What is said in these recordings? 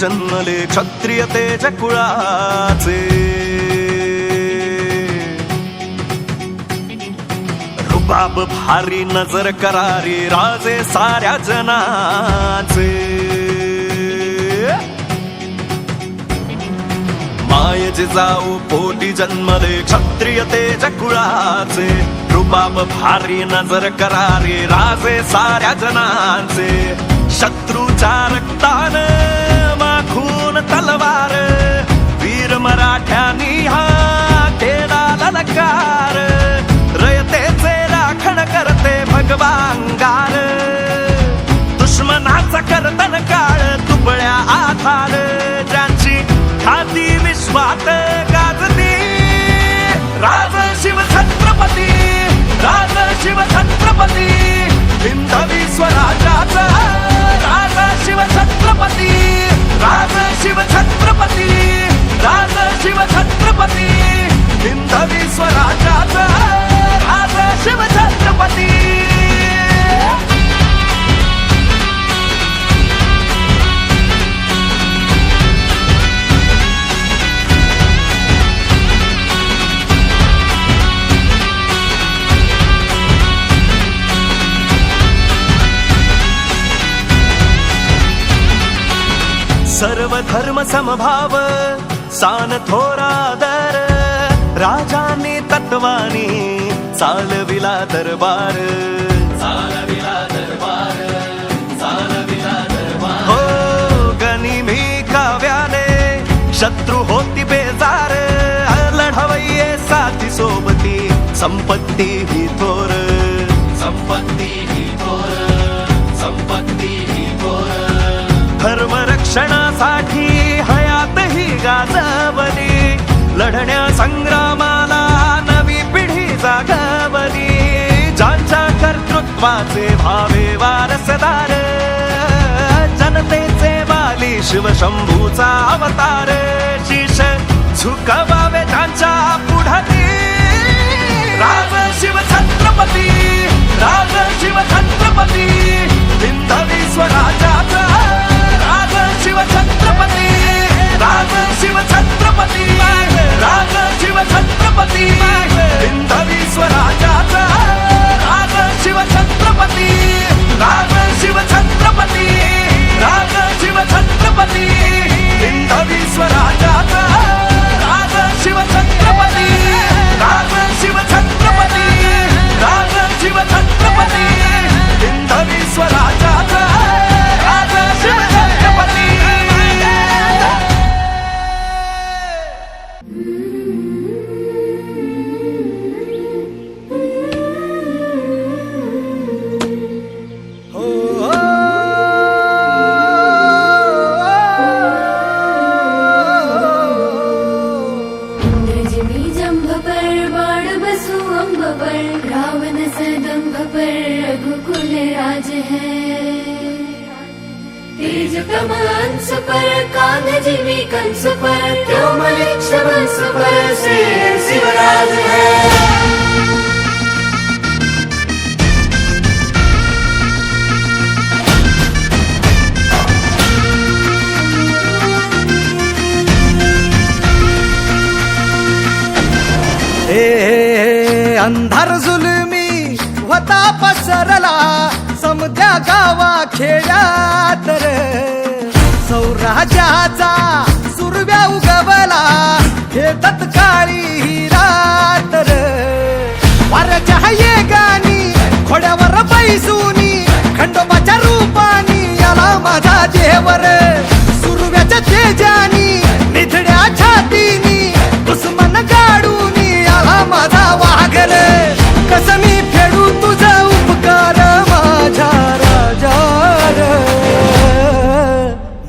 जन्मले क्षत्रिय तेज कुळाचे. रुबाब भारी नजर करारी राजे साऱ्या जनाचे. मायेचे जाऊ पोटी जन्मले क्षत्रिय तेज कुळाचे. रुबाब भारी नजर करारी राजे साऱ्या जनाचे. शत्रूच्या रक्तान तलवार वीर मराठ्यानी हा केला ललकार रयतेचे राखण करते भगवांगार दुश्मनाचा करतन काळ तुबळ्या आधार ज्यांची खाती विश्वात समभाव सान थोरादर राजांनी तत्वानी चालविला दरबार। चालविला दरबार चालविला दरबार हो गनिमी काव्याने शत्रू होती बेजार। लढवये साथी सोबती संपत्ती ही थोर। संपत्ती ही थोर संपत्ती ही थोर। धर्म कर्तृत्वाचे भावे वारसदार जनतेचे वाली शिवशंभूचा अवतार शिष झुकवावे त्यांच्या पुढती राज शिव छत्रपती राज शिव पर कान जीवी कंस पर कोमल वंश पर से शिवराज है ए अंधार जुलमी होता पसरला. समद्या गावा खेड्यात रे. सौराजाचा सुरव्या उगवला. हे तत्काळी ही रात वारच्या वाऱ्याच्या ये गाणी खोड्यावर बैसूनी खंडोबाच्या रूपानी याला माझा देवर सुरव्याच्या तेजानी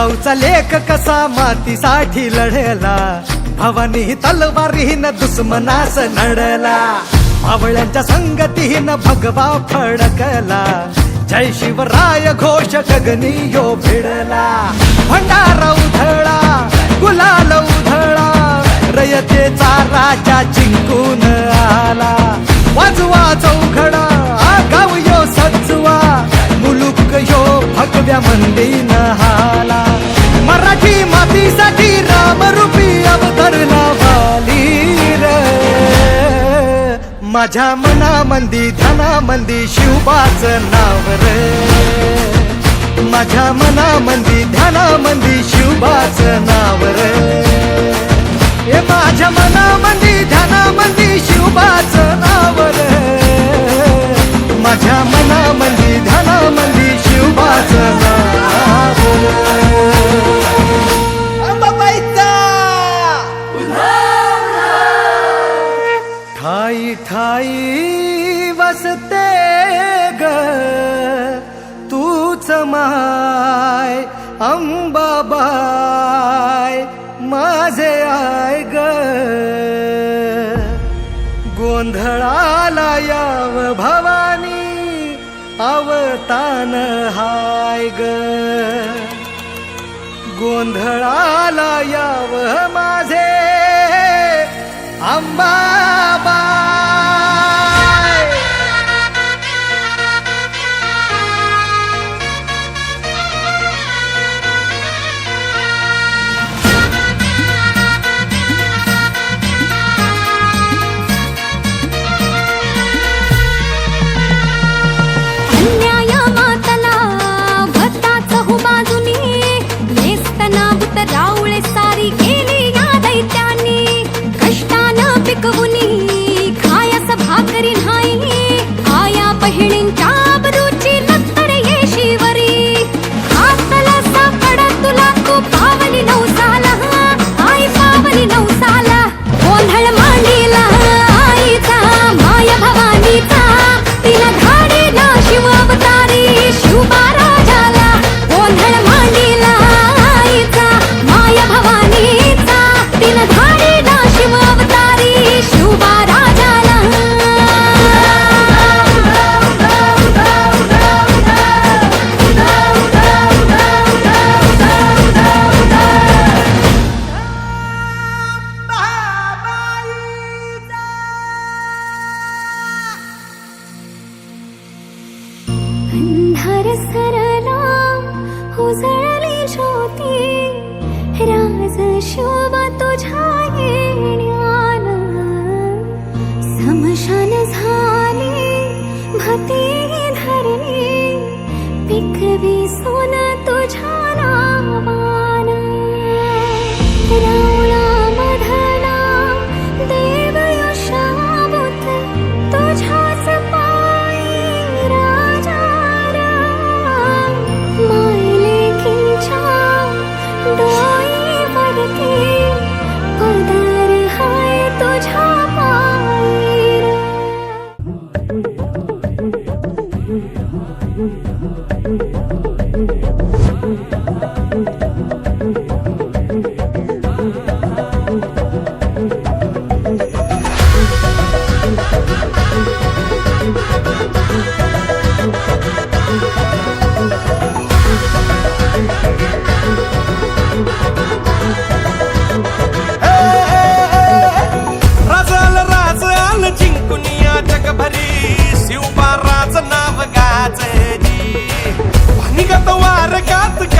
जिजाऊचा लेख कसा मातीसाठी लढला? भवानी तलवारीन दुश्मनास नडला. मावळ्यांच्या संगतीन भगवा फडकला. जय शिवराय घोष गगनी यो भिडला. भंडारा उधळा गुलाल उधळा. रयतेचा राजा जिंकून आला. वाजवा चौघडा ह्यो भगव्या मंदी नहाला मराठी मातीसाठी रामरूपी अवतरला वाली र. माझ्या मनामंदी ध्यानामंदी शिवबाच नाव रे. माझ्या मनामंदी ध्यानामंदी शिवबाच नाव रे. हे माझ्या मनामंदी ध्यानामंदी शिवबाच नाव रे. माझ्या मनामंदी ध्यानामंदी शिवबाच नाव. अवतान हाय ग. गोंधळाला याव माझे. अंबा राज शोभा तुझ्या liga tão arrecado. Que...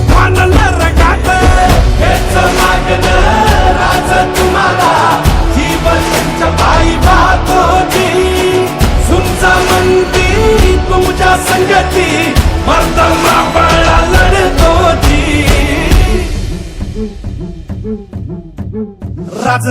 उफानल रगात हेच मागणं राज तुम्हाला जीवन पायी पाहतो होती सुमचा म्हणती तुमच्या संगती मर्दमा लढतो ती राज